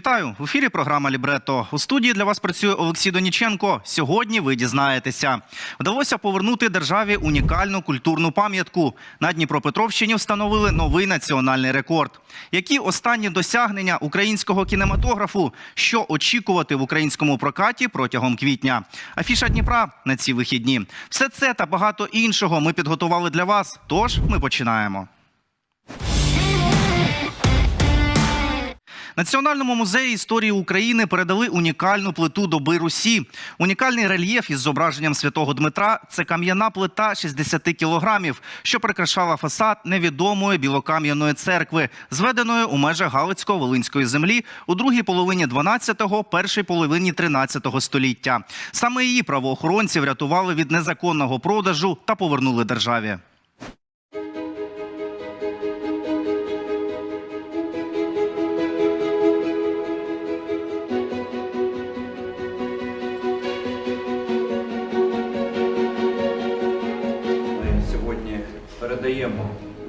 Вітаю в ефірі. Програма Лібрето. У студії для вас працює Олексій Доніченко. Сьогодні ви дізнаєтеся. Вдалося повернути державі унікальну культурну пам'ятку. На Дніпропетровщині встановили новий національний рекорд. Які останні досягнення українського кінематографу? Що очікувати в українському прокаті протягом квітня? Афіша Дніпра на ці вихідні. Все це та багато іншого ми підготували для вас. Тож ми починаємо. Національному музеї історії України передали унікальну плиту доби Русі. Унікальний рельєф із зображенням святого Дмитра це кам'яна плита 60 кілограмів, що прикрашала фасад невідомої білокам'яної церкви, зведеної у межах Галицько-Волинської землі у другій половині 12-го, першій половині 13-го століття. Саме її правоохоронці врятували від незаконного продажу та повернули державі.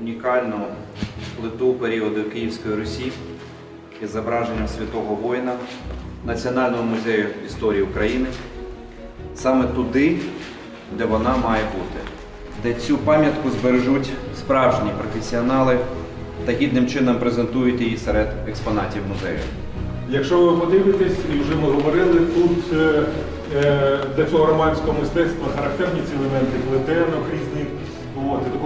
Унікальну плиту періоду Київської Русі із зображенням святого воїна Національному музею історії України саме туди, де вона має бути, де цю пам'ятку збережуть справжні професіонали та гідним чином презентують її серед експонатів музею. Якщо ви подивитесь, і вже ми говорили, тут е, е, для мистецтва характерні ці елементи плетенок різних,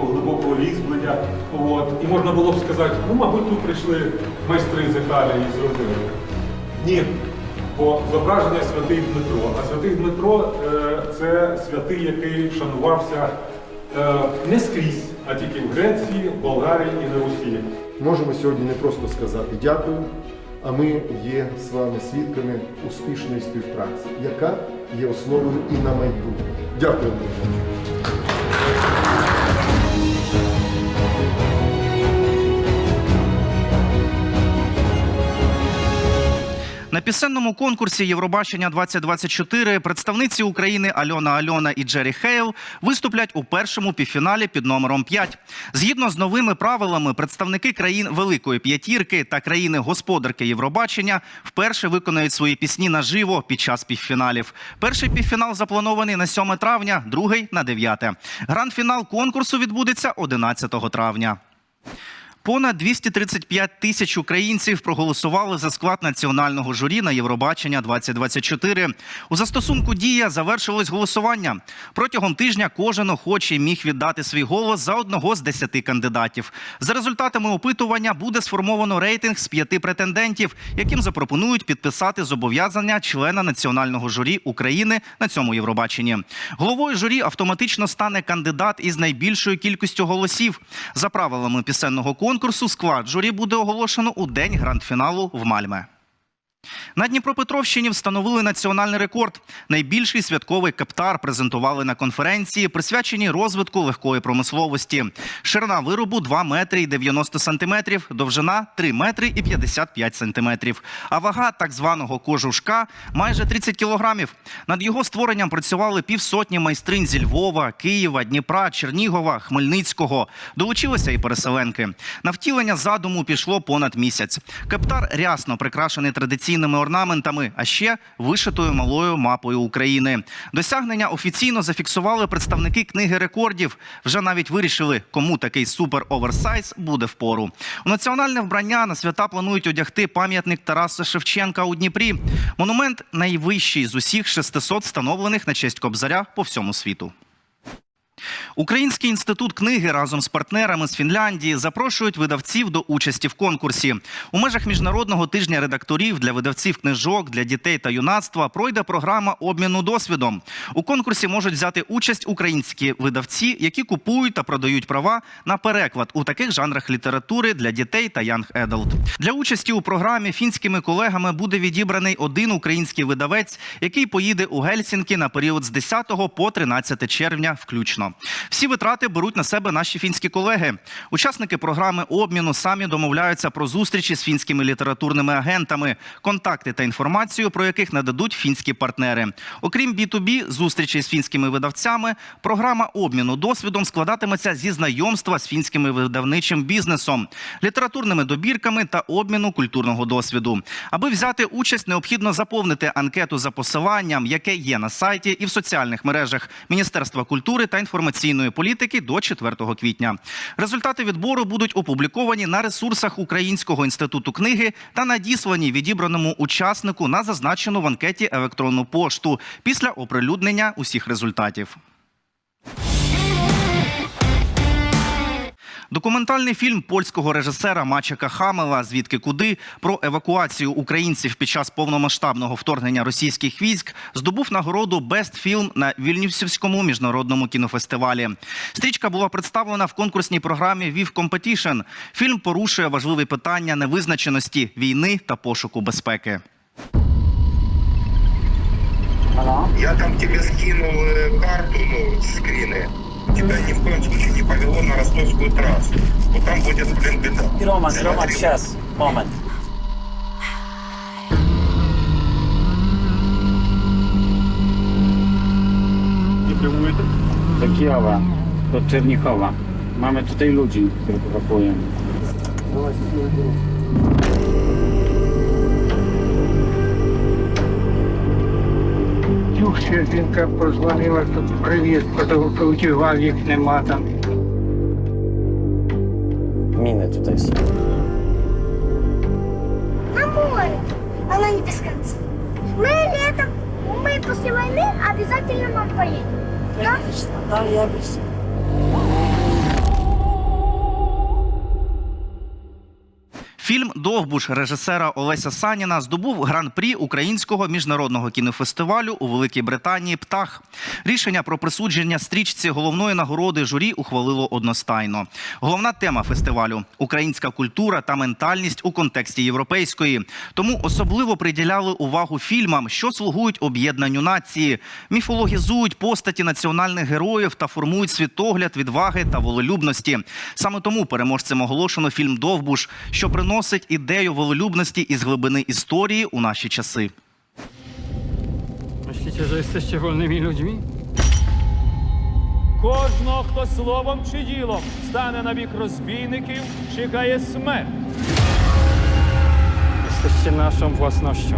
глибокого різьблення. От. І можна було б сказати, ну, мабуть, тут прийшли майстри з Італії і зробили. Ні. Бо зображення святий Дмитро. А святий Дмитро е, це святий, який шанувався е, не скрізь, а тільки в Греції, в Болгарії і на Русі. Можемо сьогодні не просто сказати дякую, а ми є з вами свідками успішної співпраці, яка є основою і на майбутнє. Дякую. Пісенному конкурсі Євробачення 2024 представниці України Альона Альона і Джері Хейл виступлять у першому півфіналі під номером 5. Згідно з новими правилами, представники країн Великої П'ятірки та країни-господарки Євробачення вперше виконають свої пісні наживо під час півфіналів. Перший півфінал запланований на 7 травня, другий на 9. Гранд-фінал конкурсу відбудеться 11 травня. Понад 235 тисяч українців проголосували за склад національного журі на Євробачення 2024. У застосунку Дія завершилось голосування. Протягом тижня кожен охочий міг віддати свій голос за одного з десяти кандидатів. За результатами опитування буде сформовано рейтинг з п'яти претендентів, яким запропонують підписати зобов'язання члена національного журі України на цьому Євробаченні. Головою журі автоматично стане кандидат із найбільшою кількістю голосів. За правилами пісенного конкурсу склад журі буде оголошено у день гранд-фіналу в Мальме. На Дніпропетровщині встановили національний рекорд. Найбільший святковий кептар презентували на конференції, присвяченій розвитку легкої промисловості. Ширина виробу 2 метри і 90 сантиметрів, довжина 3 метри і 55 сантиметрів. А вага так званого кожушка майже 30 кілограмів. Над його створенням працювали півсотні майстринь зі Львова, Києва, Дніпра, Чернігова, Хмельницького. Долучилися і переселенки. На втілення задуму пішло понад місяць. Кептар рясно прикрашений традиційними орнаментами, а ще вишитою малою мапою України. Досягнення офіційно зафіксували представники книги рекордів. Вже навіть вирішили, кому такий супер оверсайз буде впору. У національне вбрання на свята планують одягти пам'ятник Тараса Шевченка у Дніпрі. Монумент найвищий з усіх 600 встановлених на честь Кобзаря по всьому світу. Український інститут книги разом з партнерами з Фінляндії запрошують видавців до участі в конкурсі. У межах міжнародного тижня редакторів для видавців книжок для дітей та юнацтва пройде програма обміну досвідом. У конкурсі можуть взяти участь українські видавці, які купують та продають права на переклад у таких жанрах літератури для дітей та Young Adult. Для участі у програмі фінськими колегами буде відібраний один український видавець, який поїде у Гельсінкі на період з 10 по 13 червня включно. Всі витрати беруть на себе наші фінські колеги. Учасники програми обміну самі домовляються про зустрічі з фінськими літературними агентами, контакти та інформацію, про яких нададуть фінські партнери. Окрім B2B, зустрічей з фінськими видавцями, програма обміну досвідом складатиметься зі знайомства з фінськими видавничим бізнесом, літературними добірками та обміну культурного досвіду. Аби взяти участь, необхідно заповнити анкету за посиланням, яке є на сайті і в соціальних мережах Міністерства культури та інформаційної політики до 4 квітня. Результати відбору будуть опубліковані на ресурсах Українського інституту книги та надіслані відібраному учаснику на зазначену в анкеті електронну пошту після оприлюднення усіх результатів. Документальний фільм польського режисера Мачека Хамела Звідки куди про евакуацію українців під час повномасштабного вторгнення російських військ здобув нагороду Best Film на Вільнюсівському міжнародному кінофестивалі. Стрічка була представлена в конкурсній програмі Viv Competition. Фільм порушує важливі питання невизначеності війни та пошуку безпеки. Я там тебе скинул э, карту, ну, скрины. Тебя ни в коем ростовскую трассу. Вот там будет, блин, беда. Роман, Смотри. Роман, сейчас, момент. І прямуєте? do Kijowa, do Czernikowa. Mamy tutaj ludzi, których ewakuujemy. Жінка позвонила, що привіз, потім їх нема там. Мины tutaj są. на море. Она не без конца. Мы летом, мы после войны обязательно нам поедем. Да? Да, я вижу. Фільм Довбуш режисера Олеся Саніна здобув гран-прі українського міжнародного кінофестивалю у Великій Британії Птах. Рішення про присудження стрічці головної нагороди журі ухвалило одностайно. Головна тема фестивалю українська культура та ментальність у контексті європейської. Тому особливо приділяли увагу фільмам, що слугують об'єднанню нації, міфологізують постаті національних героїв та формують світогляд відваги та волелюбності. Саме тому переможцем оголошено фільм Довбуш, що приносить ідею волелюбності із глибини історії у наші часи. Myślicie, że jesteście wolnymi ludźmi? Кожного, хто словом чи ділом стане на бік розбійників, чекає смерть. Jesteście naszą własnością.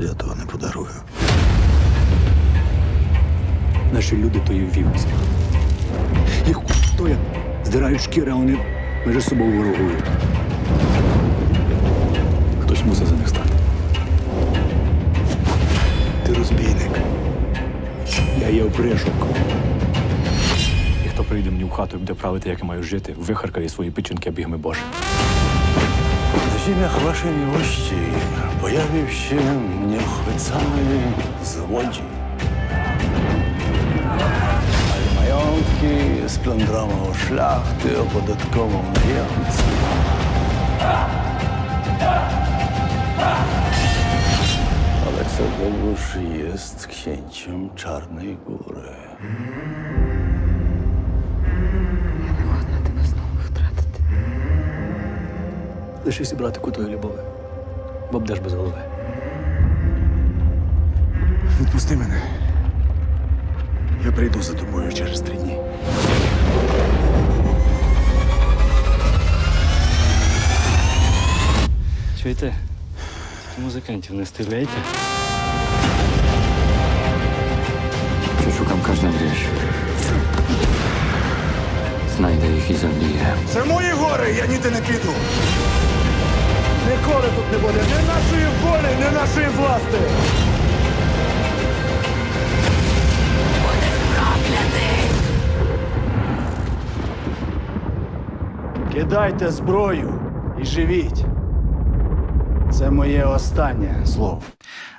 Я того не подарую. Наші люди то є вівці. Їх стоять, здирають шкіри, а вони між собою ворогують. Хтось мусить за них стати. Ти розбійник. Я є опришок. І хто прийде мені в хату і буде правити, як я маю жити, вихаркає свої печінки бігми Боже. W ziemiach waszej miłości pojawił się nieochwycony złodzi. majątki splądrował szlachty, opodatkował najemcy. Aleksa Bogusz jest księciem Czarnej Góry. Лишися братику тої любові, бо будеш без голови. Відпусти мене. Я прийду за тобою через три дні. Чуєте? Тільки музикантів не стріляйте. Przeszukam każdą wieś. Znajdę ich i zabiję. Це мої гори, я ніде не піду. Ніколи тут не буде ні нашої волі, ні нашої власти. Кидайте зброю і живіть. Це моє останнє слово.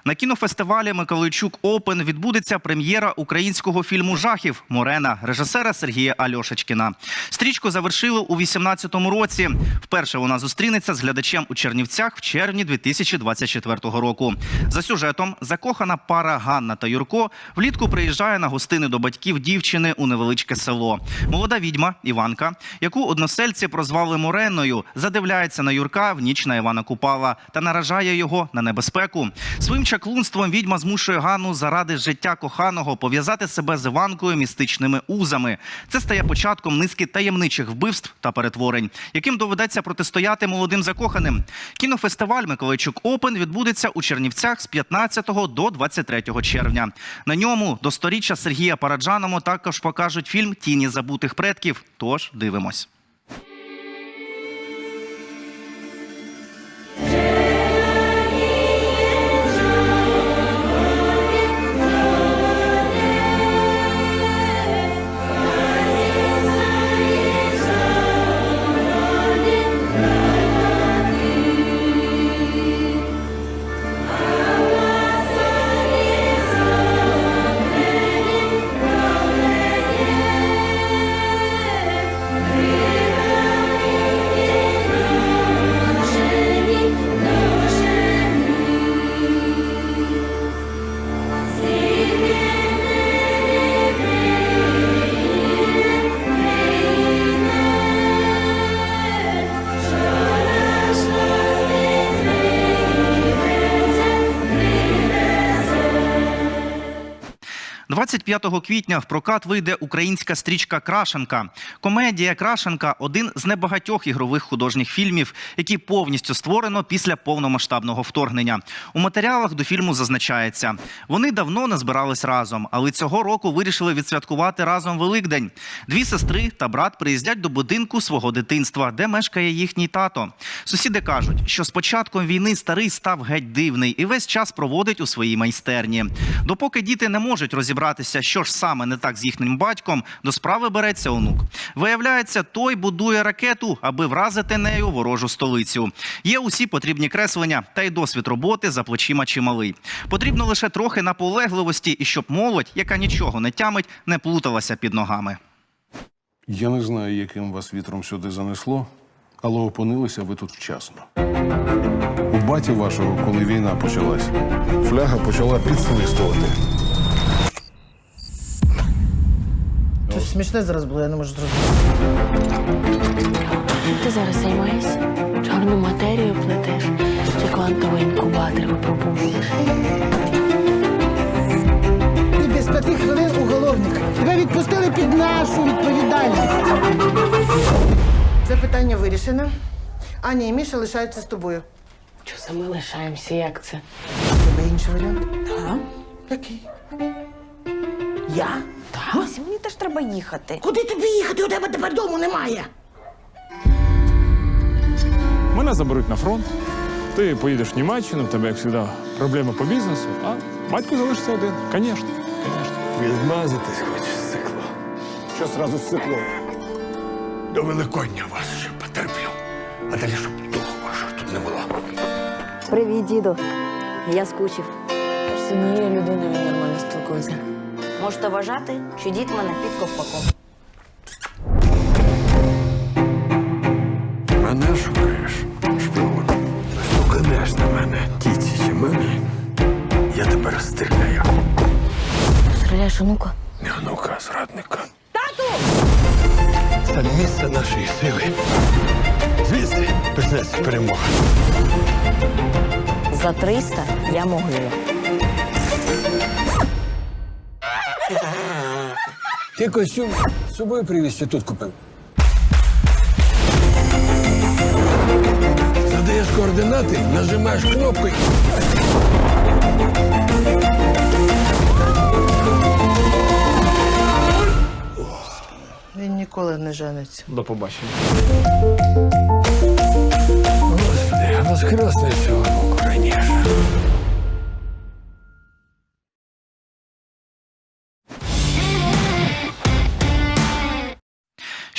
На кінофестивалі Миколайчук Опен відбудеться прем'єра українського фільму Жахів Морена режисера Сергія Альошечкіна. Стрічку завершили у 18-му році. Вперше вона зустрінеться з глядачем у Чернівцях в червні 2024 року. За сюжетом закохана пара Ганна та Юрко влітку приїжджає на гостини до батьків дівчини у невеличке село. Молода відьма Іванка, яку односельці прозвали Мореною, задивляється на Юрка в ніч на Івана Купала та наражає його на небезпеку. Своїм чаклунством відьма змушує Ганну заради життя коханого пов'язати себе з Іванкою містичними узами. Це стає початком низки таємничих вбивств та перетворень, яким доведеться протистояти молодим закоханим. Кінофестиваль Миколайчук Опен відбудеться у Чернівцях з 15 до 23 червня. На ньому до сторіччя Сергія Параджаному також покажуть фільм Тіні забутих предків. Тож дивимось. – 25 квітня в прокат вийде українська стрічка Крашенка. Комедія Крашенка один з небагатьох ігрових художніх фільмів, які повністю створено після повномасштабного вторгнення. У матеріалах до фільму зазначається, вони давно не збирались разом, але цього року вирішили відсвяткувати разом Великдень. Дві сестри та брат приїздять до будинку свого дитинства, де мешкає їхній тато. Сусіди кажуть, що з початком війни старий став геть дивний і весь час проводить у своїй майстерні. Допоки діти не можуть розібратися, що ж саме не так з їхнім батьком, до справи береться онук. Виявляється, той будує ракету, аби вразити нею ворожу столицю. Є усі потрібні креслення, та й досвід роботи за плечима чималий. Потрібно лише трохи наполегливості, і щоб молодь, яка нічого не тямить, не плуталася під ногами. Я не знаю, яким вас вітром сюди занесло, але опинилися ви тут вчасно. У баті вашого, коли війна почалась, фляга почала підсвистувати. Щось смішне зараз було, я не можу зрозуміти. Ти зараз займаєшся? Чорну матерію плетеш чи квантовий інкубатор випробовуєш? І без п'яти хвилин уголовник. Тебе відпустили під нашу відповідальність. Це питання вирішено. Аня і Міша лишаються з тобою. Що це ми лишаємося? Як це? У тебе інший варіант? Так. Який? Я? Мася, мені теж треба їхати. Куди тобі їхати? У тебе тепер дому немає. Мене заберуть на фронт. Ти поїдеш в Німеччину, в тебе, як завжди, проблеми по бізнесу, а батько залишиться один. Звісно, звісно. Відмазатись хочеш з цикла. Що зразу з циклом? До Великодня вас ще потерплю. А далі, щоб духу вашого тут не було. Привіт, діду. Я скучив. З однією людиною нормально спілкується. Можете вважати, що дід мене під ковпаком. Мене шукаєш, шпигун. Стуканеш на мене, тіці чи мамі. Я тебе розстріляю. Стріляєш онука? Не онука, а зрадника. Тату! Це місце нашої сили. Звідси почнеться перемога. За 300 я могила. Ти костюм з собою привіз чи тут купив? Задаєш координати, нажимаєш кнопку. і- Він ніколи не жениться. До побачення. Господи, воскресне цього року раніше.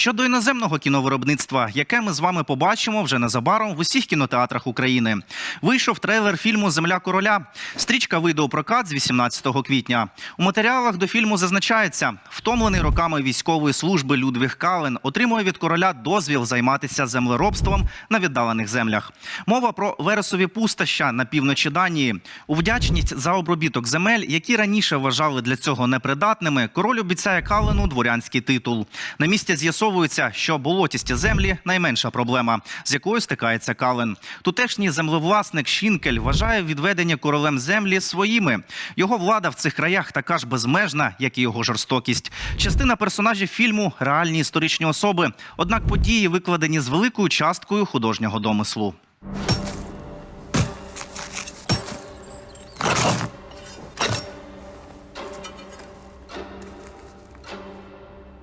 Щодо іноземного кіновиробництва, яке ми з вами побачимо вже незабаром в усіх кінотеатрах України. Вийшов трейлер фільму Земля короля. Стрічка вийде у прокат з 18 квітня. У матеріалах до фільму зазначається, втомлений роками військової служби Людвіг Кален отримує від короля дозвіл займатися землеробством на віддалених землях. Мова про вересові пустоща на півночі Данії. У вдячність за обробіток земель, які раніше вважали для цього непридатними, король обіцяє Калену дворянський титул. На місці з'ясовується, що болотісті землі найменша проблема, з якою стикається Кален. Тутешній землевласник Шінкель вважає відведення королем землі своїми. Його влада в цих краях така ж безмежна, як і його жорстокість. Частина персонажів фільму реальні історичні особи. Однак події викладені з великою часткою художнього домислу.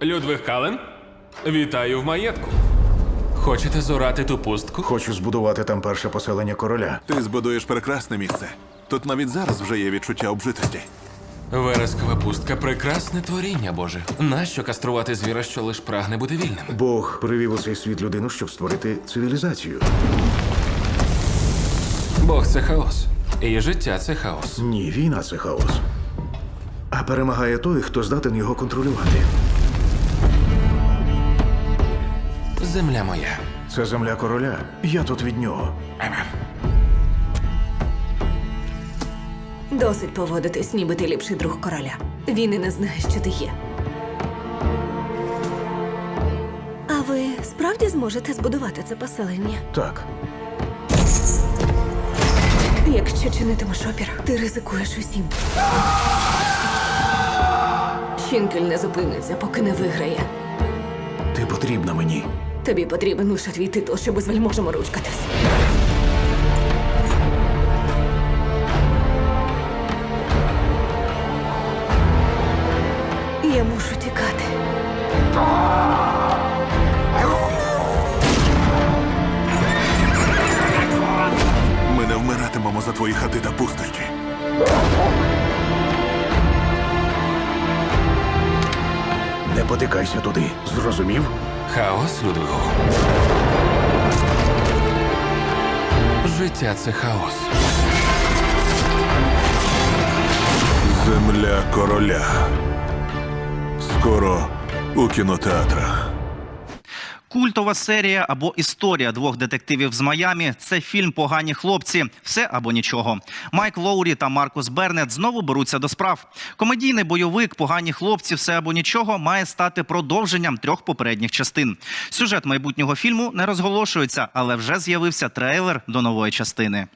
Людвиг Кален, вітаю в маєтку. Хочете зорати ту пустку? Хочу збудувати там перше поселення короля. Ти збудуєш прекрасне місце. Тут навіть зараз вже є відчуття обжитості. Верескова пустка прекрасне творіння, Боже. Нащо каструвати звіра, що лиш прагне бути вільним? Бог привів у цей світ людину, щоб створити цивілізацію. Бог це хаос. І життя це хаос. Ні, війна це хаос. А перемагає той, хто здатен його контролювати. Земля моя. Це земля короля. Я тут від нього. Досить поводитись, ніби ти ліпший друг короля. Він і не знає, що ти є. А ви справді зможете збудувати це поселення? Так, Якщо чинитимеш опір, ти ризикуєш усім. Щінкель не зупиниться, поки не виграє. ти потрібна мені. Тобі потрібен лише твій титул, щоб з вельможем ручкатись. Я мушу тікати. Ми не вмиратимемо за твої хати та пустощі. Не потикайся туди. Зрозумів? Хаос, Людвигу. Життя це хаос. Земля короля. Скоро у кінотеатрах. Культова серія або історія двох детективів з Майамі це фільм Погані хлопці. Все або нічого. Майк Лоурі та Маркус Бернет знову беруться до справ. Комедійний бойовик Погані хлопці, все або нічого має стати продовженням трьох попередніх частин. Сюжет майбутнього фільму не розголошується, але вже з'явився трейлер до нової частини.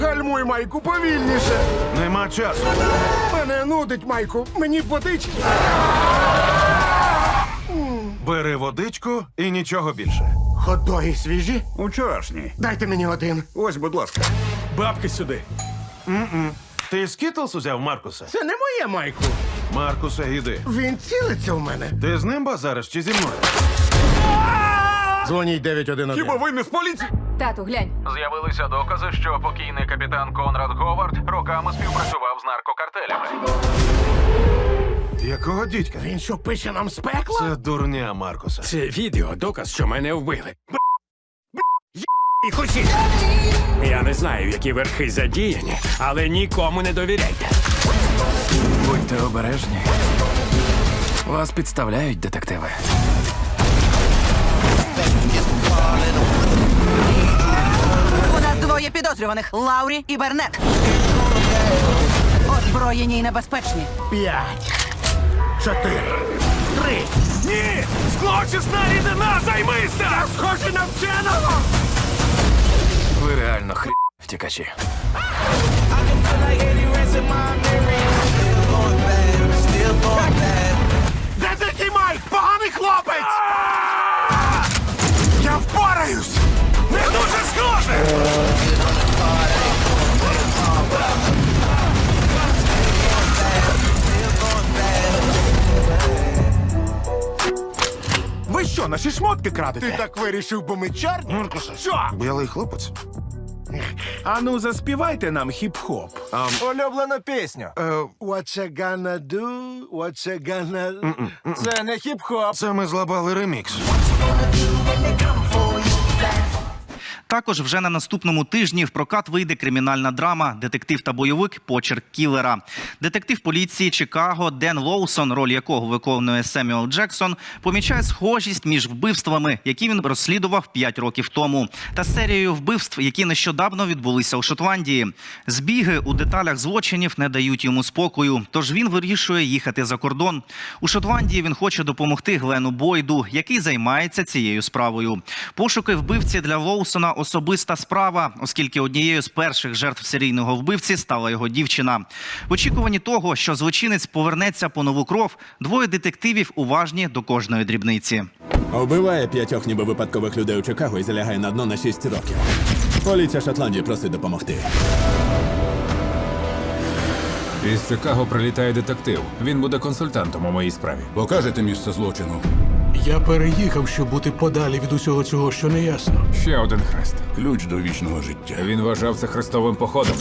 Гальмуй, Майку, повільніше. Нема часу. Мене нудить, Майку. Мені водички. Бери водичку і нічого більше. Ходоги свіжі? Учорашній. Дайте мені один. Ось, будь ласка. Бабки сюди. Ти скітлс узяв Маркуса? Це не моє, Майку. Маркуса, іди. Він цілиться в мене. Ти з ним базариш чи зі мною? Дзвоніть 911. ви не з поліції? Тату, глянь. З'явилися докази, що покійний капітан Конрад Говард роками співпрацював з наркокартелями. Якого дідька? Він що пише нам з пекла? Це дурня Маркуса. Це відео доказ, що мене вбили. І хусі. Я не знаю, які верхи задіяні, але нікому не довіряйте. Будьте обережні. Вас підставляють детективи. У нас двоє підозрюваних Лаурі і Бернет. Озброєні і небезпечні. П'ять. Чотири. Три. Ні! Злочисна рідина, займися! Я схожий на вченого! Ви реально хрі втікачі. Де такий Майк? Поганий хлопець! Я впораюсь! Не дуже схоже! Що, наші шмотки крадете? Ти так вирішив, бо ми чорні? Що? Білий хлопець. Ану, заспівайте нам хіп-хоп. Улюблену пісню. What you gonna do, what you gonna... Це не хіп-хоп. Це ми злабали ремікс. Також вже на наступному тижні в прокат вийде кримінальна драма Детектив та бойовик Почерк кілера. Детектив поліції Чикаго Ден Лоусон, роль якого виконує Семюел Джексон, помічає схожість між вбивствами, які він розслідував 5 років тому, та серією вбивств, які нещодавно відбулися у Шотландії. Збіги у деталях злочинів не дають йому спокою, тож він вирішує їхати за кордон. У Шотландії він хоче допомогти Глену Бойду, який займається цією справою. Пошуки вбивці для Лоусона особиста справа, оскільки однією з перших жертв серійного вбивці стала його дівчина. В очікуванні того, що злочинець повернеться по нову кров, двоє детективів уважні до кожної дрібниці. Вбиває п'ятьох ніби випадкових людей у Чикаго і залягає на дно на шість років. Поліція Шотландії просить допомогти. Із Чикаго прилітає детектив. Він буде консультантом у моїй справі. Покажете місце злочину. Я переїхав, щоб бути подалі від усього цього, що не ясно. Ще один хрест. Ключ до вічного життя. Він вважав це хрестовим походом.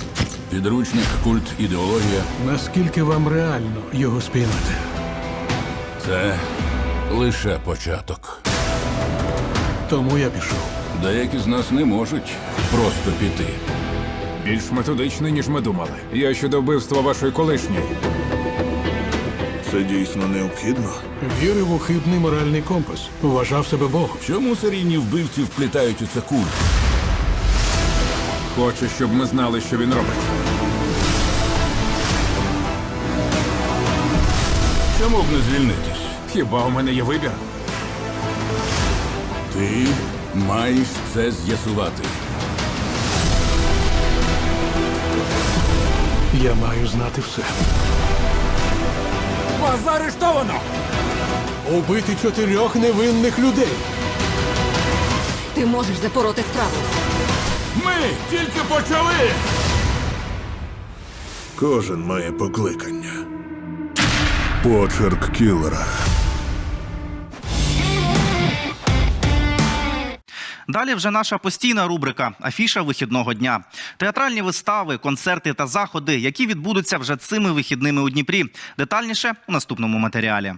Підручник, культ, ідеологія. Наскільки вам реально його спіймати? Це лише початок. Тому я пішов. Деякі з нас не можуть просто піти. Більш методичний, ніж ми думали. Я щодо вбивства вашої колишньої. Це дійсно необхідно. Вірив у хибний моральний компас. Вважав себе Богом. Чому серійні вбивці вплітають у це культ? Хоче, щоб ми знали, що він робить. Чому б не звільнитись? Хіба у мене є вибір? Ти маєш це з'ясувати. Я маю знати все. Вас заарештовано! Убити чотирьох невинних людей. Ти можеш запороти справу. Ми тільки почали! Кожен має покликання. Почерк кілера. Далі вже наша постійна рубрика Афіша вихідного дня. Театральні вистави, концерти та заходи, які відбудуться вже цими вихідними у Дніпрі. Детальніше у наступному матеріалі.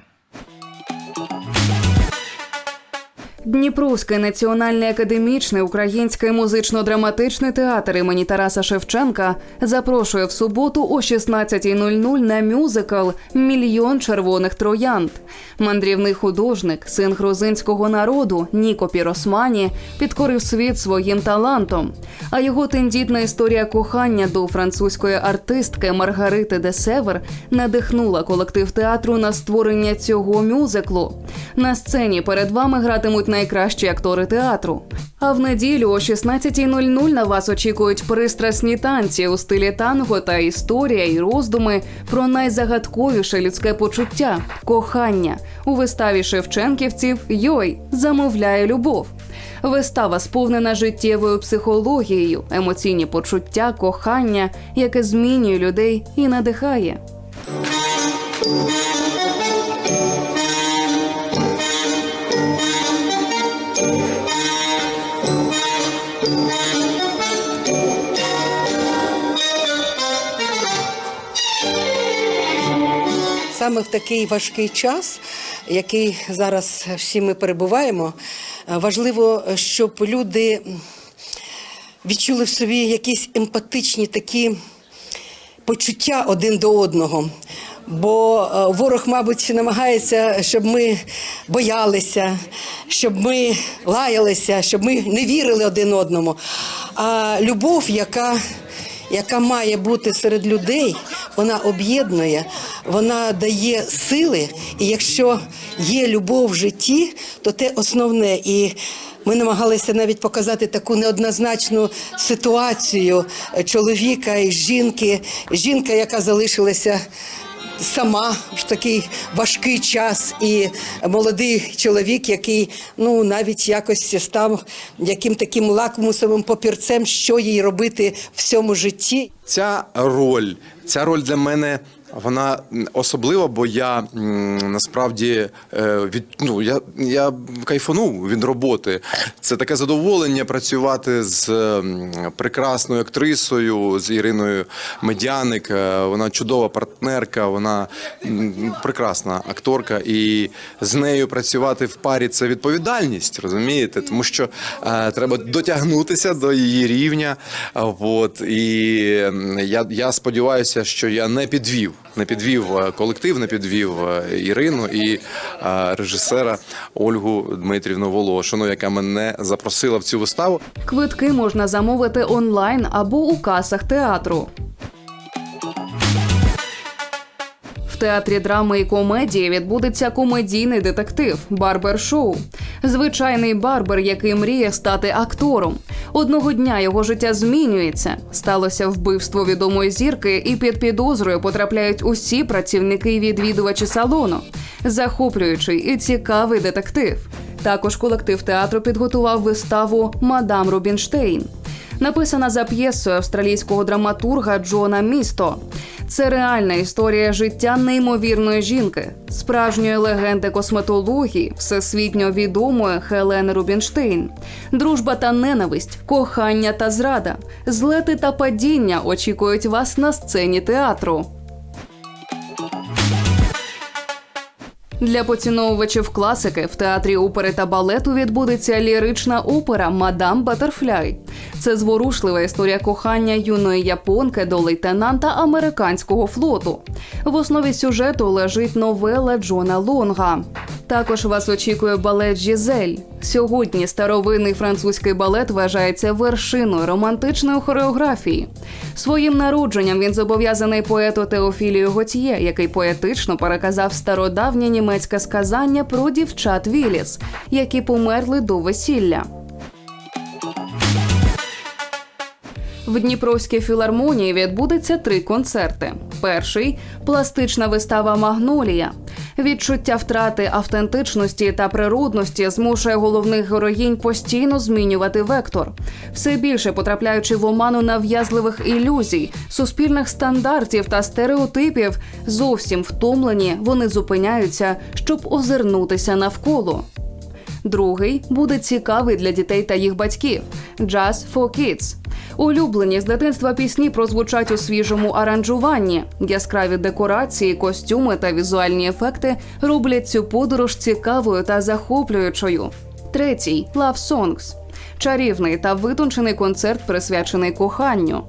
Дніпровський національний академічний український музично-драматичний театр імені Тараса Шевченка запрошує в суботу о 16.00 на мюзикл Мільйон червоних троянд. Мандрівний художник, син грузинського народу Ніко Піросмані підкорив світ своїм талантом. А його тендітна історія кохання до французької артистки Маргарити де Север надихнула колектив театру на створення цього мюзиклу. На сцені перед вами гратимуть найкращі актори театру. А в неділю о 16.00 на вас очікують пристрасні танці у стилі танго та історія і роздуми про найзагадковіше людське почуття кохання у виставі шевченківців Йой замовляє любов. Вистава сповнена життєвою психологією, емоційні почуття, кохання, яке змінює людей і надихає. Саме в такий важкий час, який зараз всі ми перебуваємо, е, важливо, щоб люди відчули в собі якісь емпатичні такі почуття один до одного. Бо е, ворог, мабуть, намагається, щоб ми боялися, щоб ми лаялися, щоб ми не вірили один одному. А любов, яка яка має бути серед людей, вона об'єднує, вона дає сили. І якщо є любов в житті, то те основне. І ми намагалися навіть показати таку неоднозначну ситуацію чоловіка і жінки, жінка, яка залишилася. Сама в такий важкий час, і молодий чоловік, який ну навіть якось став яким таким лакмусовим папірцем, що їй робити в цьому житті. Ця роль, ця роль для мене Вона особлива, бо я насправді е, від ну я, я кайфанув від роботи. Це таке задоволення працювати з прекрасною актрисою, з Іриною Медяник. Е, Вона чудова партнерка, вона прекрасна акторка, і з нею працювати в парі це відповідальність, розумієте? Тому що е, треба дотягнутися до її рівня. От і я, я сподіваюся, що я не підвів, не підвів колектив, не підвів Ірину і режисера Ольгу Дмитрівну Волошину, яка мене запросила в цю виставу. Квитки можна замовити онлайн або у касах театру. В театрі драми і комедії відбудеться комедійний детектив Барбер-шоу. Звичайний барбер, який мріє стати актором. Одного дня його життя змінюється. Сталося вбивство відомої зірки, і під підозрою потрапляють усі працівники і відвідувачі салону. Захоплюючий і цікавий детектив. Також колектив театру підготував виставу Мадам Рубінштейн. Написана за п'єсою австралійського драматурга Джона Місто. Це реальна історія життя неймовірної жінки, справжньої легенди косметології, всесвітньо відомої Хелени Рубінштейн. Дружба та ненависть, кохання та зрада, злети та падіння очікують вас на сцені театру. Для поціновувачів класики в театрі опери та балету відбудеться лірична опера Мадам Батерфляй. Це зворушлива історія кохання юної японки до лейтенанта американського флоту. В основі сюжету лежить новела Джона Лонга. Також вас очікує балет Жізель. Сьогодні старовинний французький балет вважається вершиною романтичної хореографії. Своїм народженням він зобов'язаний поету Теофілію Готьє, який поетично переказав стародавнє німецьке сказання про дівчат Віліс, які померли до весілля. В Дніпровській філармонії відбудеться три концерти. Перший пластична вистава Магнолія. Відчуття втрати автентичності та природності змушує головних героїнь постійно змінювати вектор, все більше потрапляючи в оману нав'язливих ілюзій, суспільних стандартів та стереотипів. Зовсім втомлені вони зупиняються, щоб озирнутися навколо. Другий буде цікавий для дітей та їх батьків Jazz for Kids. Улюблені з дитинства пісні прозвучать у свіжому аранжуванні. Яскраві декорації, костюми та візуальні ефекти роблять цю подорож цікавою та захоплюючою. Третій Love Songs. Чарівний та витончений концерт, присвячений коханню.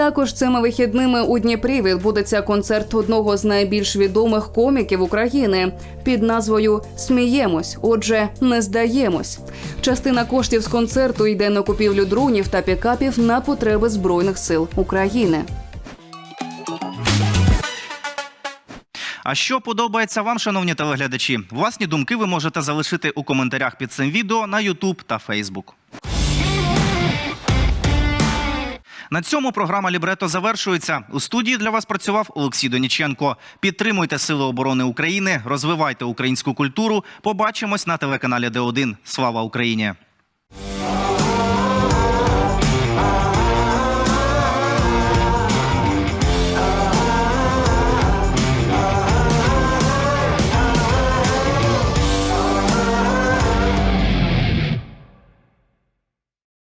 Також цими вихідними у Дніпрі відбудеться концерт одного з найбільш відомих коміків України під назвою Сміємось. Отже, не здаємось. Частина коштів з концерту йде на купівлю дронів та пікапів на потреби збройних сил України. А що подобається вам, шановні телеглядачі? Власні думки ви можете залишити у коментарях під цим відео на YouTube та Facebook. На цьому програма Лібрето завершується. У студії для вас працював Олексій Доніченко. Підтримуйте Сили оборони України, розвивайте українську культуру. Побачимось на телеканалі Д1. Слава Україні!